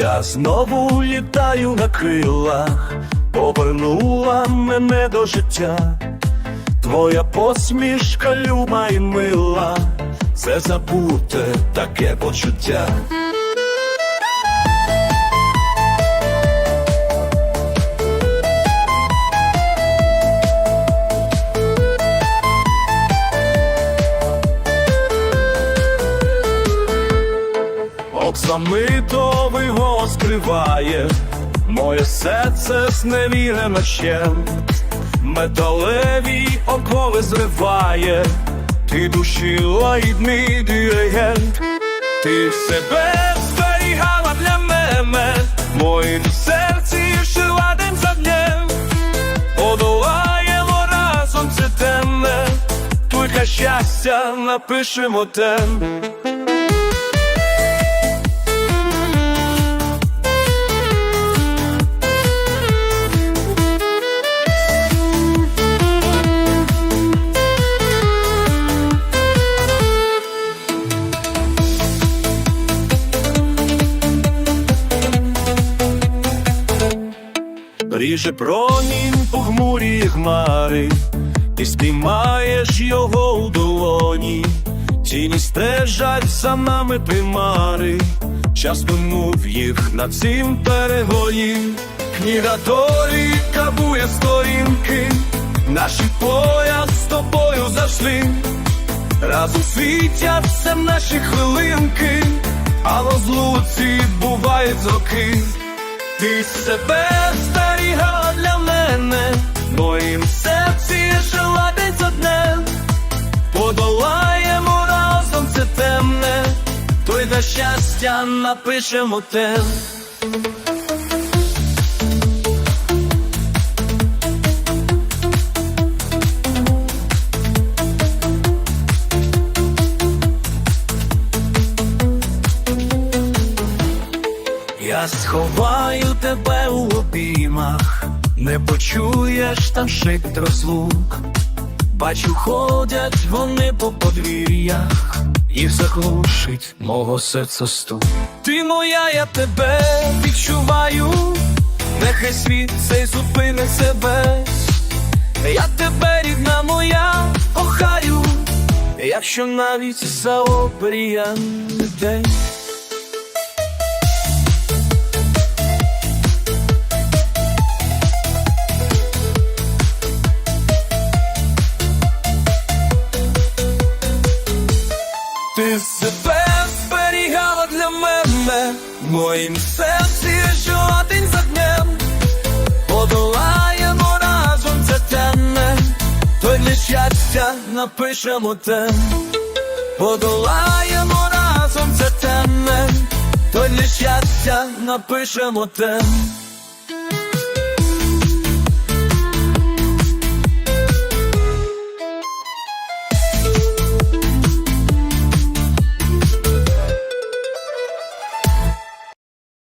Я знову літаю на крилах, повернула мене до життя. Твоя посмішка люба і мила, це забуте таке почуття. Оксамитовий голос скриває, моє серце зневірено ще, металеві окови зриває, ти душі лагідний диригент, ти себе зберігала для мене, моїм серці жила день за днем, подолаємо разом це темне, тільки щастя напишемо тем. Ріже промінь похмурі хмари, ти спіймаєш його у долоні, тіні стежать за нами примари, час минув їх на цім перегоні, книга долі кабує сторінки, наші поля з тобою зайшли, разом світяться наші хвилинки, а розлуці бувають роки. Ти себе зберігала для мене, моїм серці жила десь одне, подолаємо разом це темне, той на щастя напишемо тем. Я сховаю тебе у обіймах, не почуєш там шик розлук. Бачу, ходять вони по подвір'ях, їх заглушить мого серця стук. Ти моя, я тебе відчуваю, нехай світ цей зупинить себе. Я тебе, рідна моя, кохаю, якщо навіть за обріян день. Ти себе зберігала для мене, в моїм серці жила день за днем, подолаємо разом це темне, то й для щастя напишемо тем, подолаємо разом це темне, то й для щастя напишемо тем.